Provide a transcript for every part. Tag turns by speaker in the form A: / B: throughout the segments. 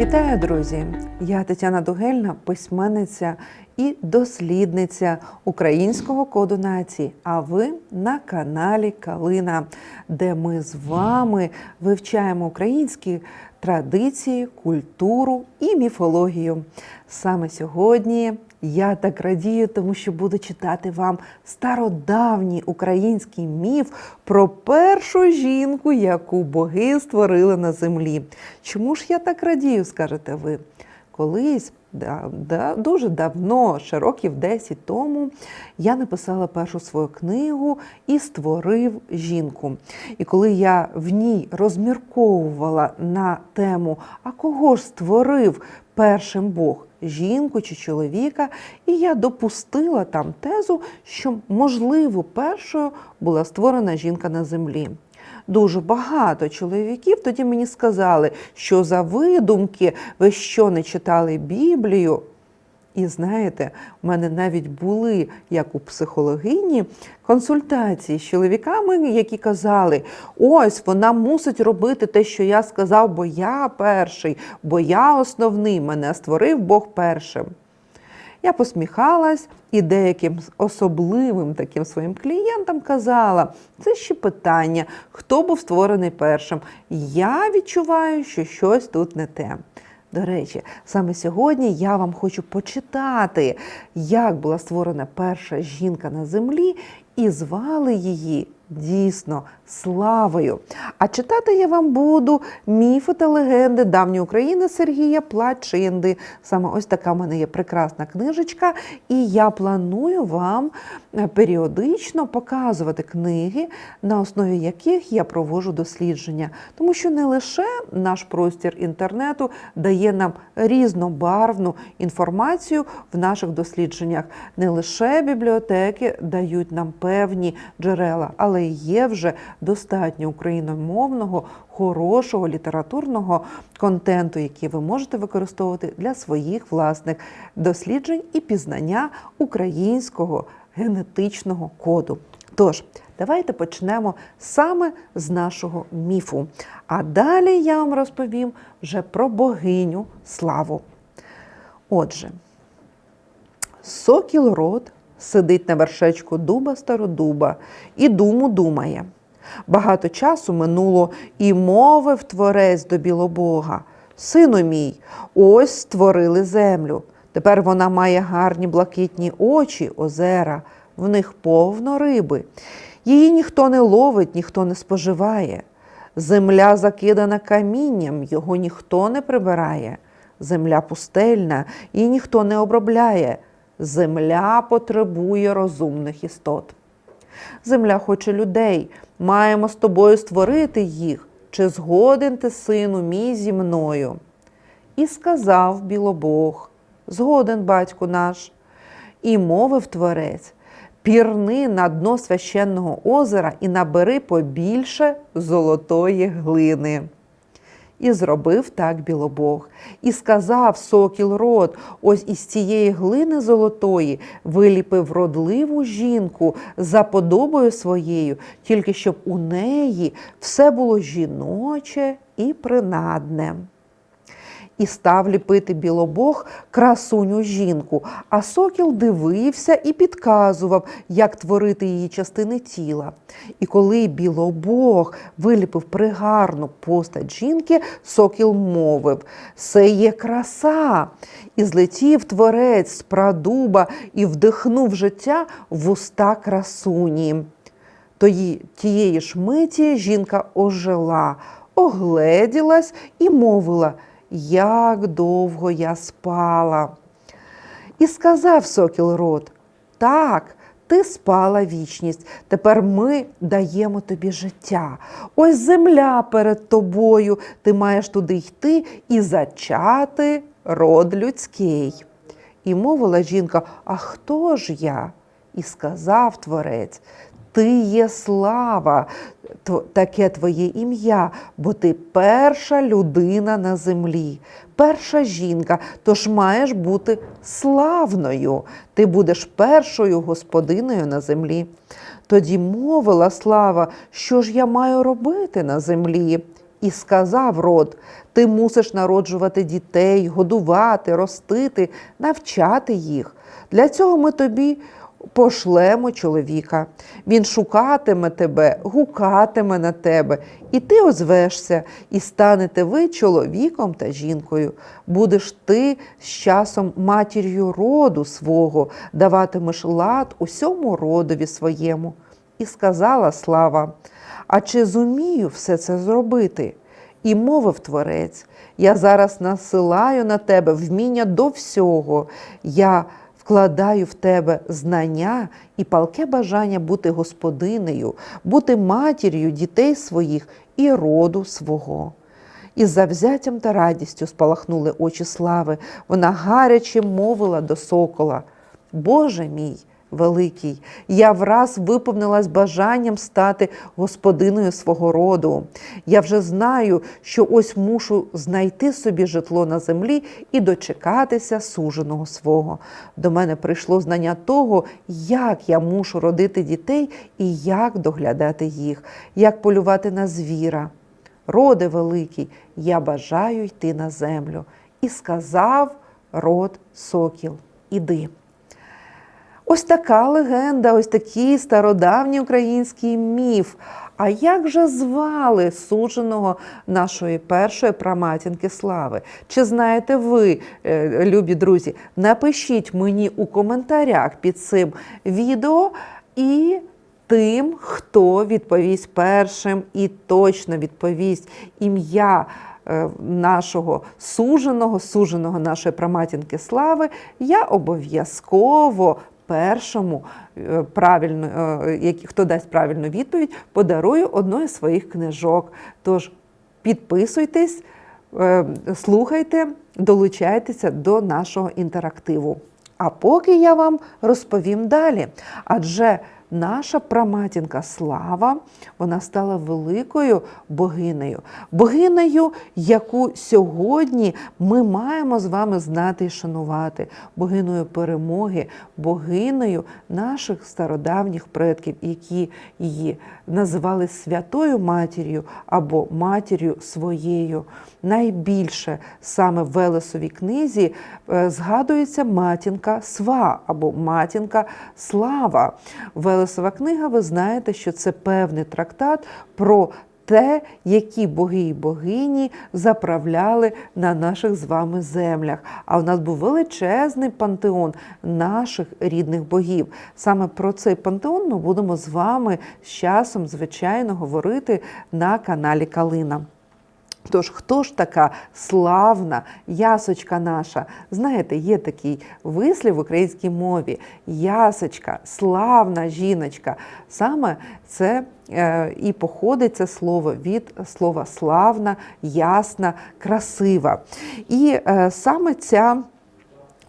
A: Вітаю, друзі! Я Тетяна Дугельна, письменниця і дослідниця українського коду нації. А ви на каналі Калина, де ми з вами вивчаємо українські традиції, культуру і міфологію. Саме сьогодні я так радію, тому що буду читати вам стародавній український міф про першу жінку, яку боги створили на землі. Чому ж я так радію, скажете ви? Колись да, да, дуже давно, ще років 10 тому, я написала першу свою книгу і створив жінку. І коли я в ній розмірковувала на тему, а кого ж створив першим Бог? Жінку чи чоловіка, і я допустила там тезу, що, можливо, першою була створена жінка на землі. Дуже багато чоловіків тоді мені сказали, що за видумки ви що не читали Біблію. І знаєте, у мене навіть були, як у психологині, консультації з чоловіками, які казали: ось вона мусить робити те, що я сказав, бо я перший, бо я основний, мене створив Бог першим. Я посміхалась і деяким особливим таким своїм клієнтам казала: це ще питання, хто був створений першим. Я відчуваю, що щось тут не те. До речі, саме сьогодні я вам хочу почитати, як була створена перша жінка на землі, і звали її дійсно славою. А читати я вам буду міфи та легенди давньої України Сергія Плачинди. Саме ось така в мене є прекрасна книжечка, і я планую вам е, періодично показувати книги, на основі яких я проводжу дослідження. Тому що не лише наш простір інтернету дає нам різнобарвну інформацію в наших дослідженнях, не лише бібліотеки дають нам певні джерела, але й є вже достатньо україномовного, хорошого літературного контенту, який ви можете використовувати для своїх власних досліджень і пізнання українського генетичного коду. Тож, давайте почнемо саме з нашого міфу. А далі я вам розповім вже про богиню славу. Отже, сокіл род сидить на вершечку дуба стародуба і думу думає. Багато часу минуло і мовив творець до білобога. Сину мій, ось створили землю. Тепер вона має гарні блакитні очі, озера, в них повно риби. Її ніхто не ловить, ніхто не споживає. Земля закидана камінням, його ніхто не прибирає. Земля пустельна, її ніхто не обробляє. Земля потребує розумних істот. Земля хоче людей, маємо з тобою створити їх, чи згоден ти, сину мій, зі мною. І сказав білобог, згоден батьку наш, і мовив творець, пірни на дно священного озера і набери побільше золотої глини. І зробив так білобог. І сказав сокіл род, ось із цієї глини золотої виліпив родливу жінку за подобою своєю, тільки щоб у неї все було жіноче і принадне. І став ліпити білобог красуню жінку, а сокіл дивився і підказував, як творити її частини тіла. І коли білобог виліпив пригарну постать жінки, сокіл мовив Це є краса. І злетів творець з прадуба і вдихнув життя в уста красуні. Тої, тієї ж миті жінка ожила, огледілась і мовила як довго я спала. І сказав сокіл рот, так, ти спала вічність, тепер ми даємо тобі життя. Ось земля перед тобою, ти маєш туди йти і зачати род людський. І мовила жінка: А хто ж я? І сказав творець, ти є слава, таке твоє ім'я, бо ти перша людина на землі, перша жінка, тож маєш бути славною. Ти будеш першою господиною на землі. Тоді мовила слава, що ж я маю робити на землі. І сказав род: ти мусиш народжувати дітей, годувати, ростити, навчати їх. Для цього ми тобі пошлемо чоловіка. Він шукатиме тебе, гукатиме на тебе, і ти озвешся, і станете ви чоловіком та жінкою. Будеш ти з часом матір'ю роду свого, даватимеш лад усьому родові своєму. І сказала слава: А чи зумію все це зробити? І мовив творець: Я зараз насилаю на тебе вміння до всього. Я вкладаю в тебе знання і палке бажання бути господинею, бути матір'ю дітей своїх і роду свого. І завзяттям та радістю спалахнули очі слави. Вона гаряче мовила до сокола: Боже мій! Великий, я враз виповнилась бажанням стати господиною свого роду. Я вже знаю, що ось мушу знайти собі житло на землі і дочекатися суженого свого. До мене прийшло знання того, як я мушу родити дітей і як доглядати їх, як полювати на звіра. Роде великий, я бажаю йти на землю. І сказав род сокіл, іди. Ось така легенда, ось такий стародавній український міф. А як же звали судженого нашої першої праматінки слави? Чи знаєте ви, е, любі друзі? Напишіть мені у коментарях під цим відео і тим, хто відповість першим і точно відповість ім'я е, нашого суженого, суженого нашої праматінки слави, я обов'язково першому е, правильно, е, хто дасть правильну відповідь, подарую одну із своїх книжок. Тож підписуйтесь, е, слухайте, долучайтеся до нашого інтерактиву. А поки я вам розповім далі. Адже наша праматінка Слава вона стала великою богинею, богинею, яку сьогодні ми маємо з вами знати і шанувати, богиною перемоги, богинею наших стародавніх предків, які її називали святою матір'ю або матір'ю своєю. Найбільше саме в Велесовій книзі е, згадується матінка Сва або матінка Слава. Велесова книга, ви знаєте, що це певний трактат про те, які боги і богині заправляли на наших з вами землях. А у нас був величезний пантеон наших рідних богів. Саме про цей пантеон ми будемо з вами з часом, звичайно, говорити на каналі Калина. Тож, хто ж така славна ясочка наша? Знаєте, є такий вислів в українській мові: ясочка, славна жіночка. Саме це е, і походить це слово від слова славна, ясна, красива. І е, саме ця.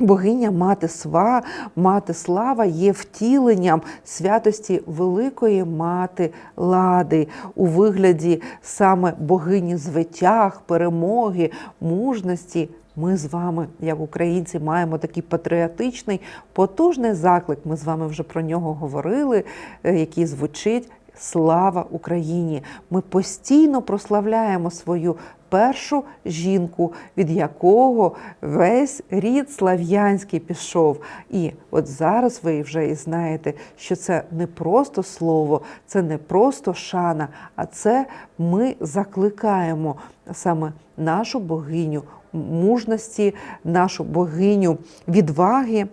A: Богиня Мати Сва, Мати Слава є втіленням святості Великої Мати Лади у вигляді саме богині звитяг, перемоги, мужності. Ми з вами, як українці, маємо такий патріотичний, потужний заклик. Ми з вами вже про нього говорили, е, який звучить Слава Україні! Ми постійно прославляємо свою першу жінку, від якого весь рід слав'янський пішов. І от зараз ви вже і знаєте, що це не просто слово, це не просто шана, а це ми закликаємо саме нашу богиню мужності, нашу богиню відваги.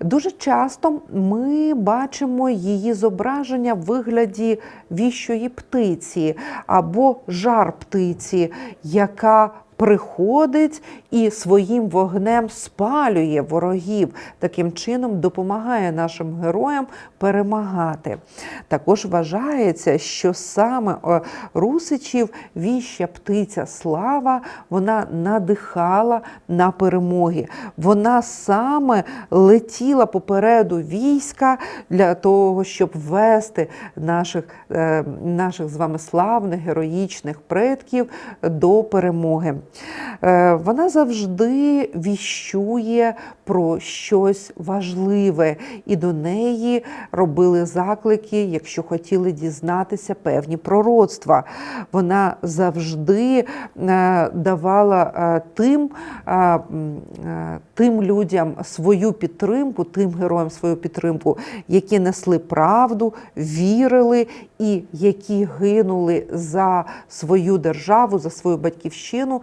A: Дуже часто ми бачимо її зображення в вигляді віщої птиці або жар птиці, яка приходить і своїм вогнем спалює ворогів, таким чином допомагає нашим героям перемагати. Також вважається, що саме е, Русичів віща птиця слава вона надихала на перемоги. Вона саме летіла попереду війська для того, щоб вести наших, е, наших з вами славних героїчних предків до перемоги. Е, Вона завжди віщує про щось важливе, і до неї робили заклики, якщо хотіли дізнатися певні пророцтва. Вона завжди е, давала е, тим, тим людям свою підтримку, тим героям свою підтримку, які несли правду, вірили і які гинули за свою державу, за свою батьківщину,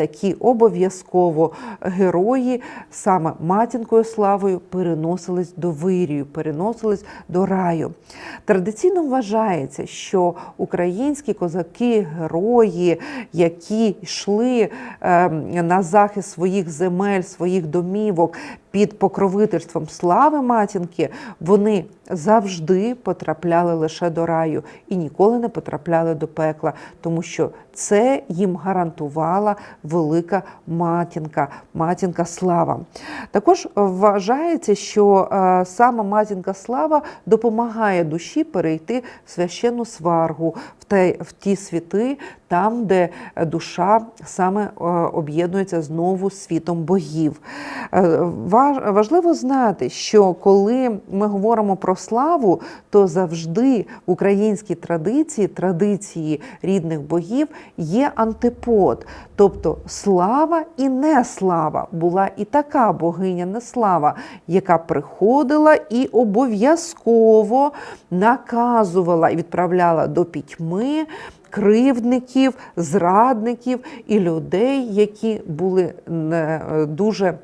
A: такі обов'язково герої саме матінкою славою переносились до вирію, переносились до раю. Традиційно вважається, що українські козаки, герої, які йшли е, на захист своїх земель, своїх домівок під покровительством слави матінки, вони завжди потрапляли лише до раю і ніколи не потрапляли до пекла, тому що це їм гарантувала велика матінка, матінка слава. Також вважається, що сама матінка слава допомагає душі перейти в священну сваргу, те, в ті світи, там, де душа саме е, об'єднується знову світом богів. Е, Важливо знати, що коли ми говоримо про славу, то завжди в українській традиції, традиції рідних богів є антипод. Тобто слава і неслава була і така богиня неслава, яка приходила і обов'язково наказувала і відправляла до пітьми кривдників, зрадників і людей, які були не- дуже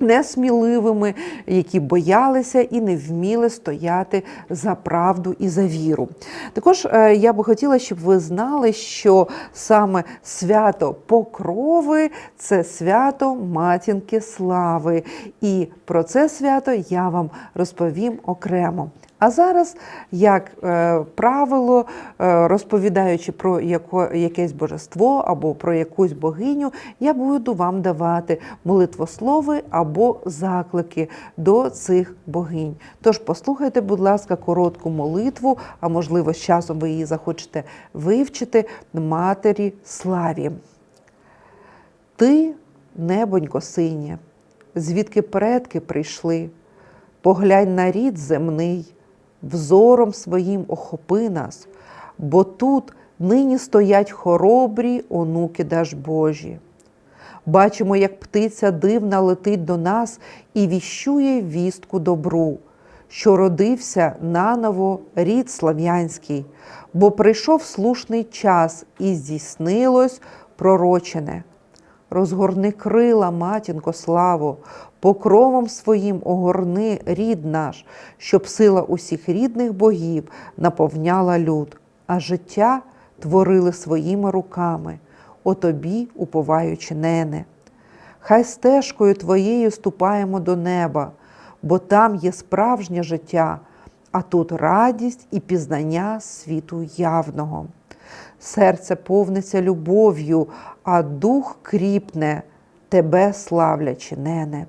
A: несміливими, які боялися і не вміли стояти за правду і за віру. Також е, я би хотіла, щоб ви знали, що саме свято Покрови це свято матінки слави. І про це свято я вам розповім окремо. А зараз, як е, правило, е, розповідаючи про якесь божество або про якусь богиню, я буду вам давати молитвослови або заклики до цих богинь. Тож послухайте, будь ласка, коротку молитву, а можливо, з часом ви її захочете вивчити матері славі. Ти, небонько синє, звідки предки прийшли, поглянь на рід земний, взором своїм охопи нас, бо тут нині стоять хоробрі онуки Дажбожі. Бачимо, як птиця дивна летить до нас і віщує вістку добру, що родився наново рід слав'янський, бо прийшов слушний час і здійснилось пророчене. Розгорни крила, матінко, славу, покровом своїм огорни рід наш, щоб сила усіх рідних богів наповняла люд, а життя творили своїми руками, о тобі уповаючи нене. Хай стежкою твоєю ступаємо до неба, бо там є справжнє життя, а тут радість і пізнання світу явного. Серце повниться любов'ю, а дух кріпне, тебе славлячи, нене.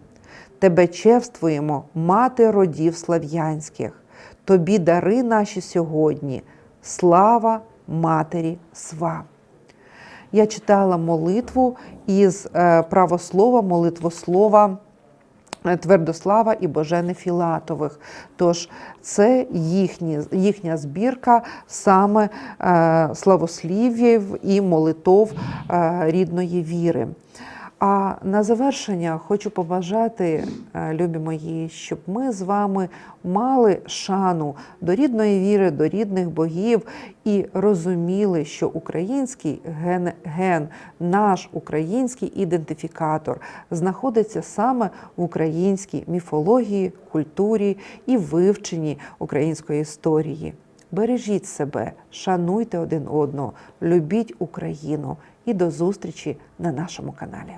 A: Тебе чевствуємо, мати родів слав'янських, тобі дари наші сьогодні, слава Матері Сва. Я читала молитву із е, правослова, молитвослова Твердослава і Божени Філатових. Тож це їхні, їхня збірка саме е, славослів'їв і молитов е, рідної віри. А на завершення хочу побажати, е, любі мої, щоб ми з вами мали шану до рідної віри, до рідних богів і розуміли, що український ген, ген наш український ідентифікатор, знаходиться саме в українській міфології, культурі і вивченні української історії. Бережіть себе, шануйте один одного, любіть Україну і до зустрічі на нашому каналі.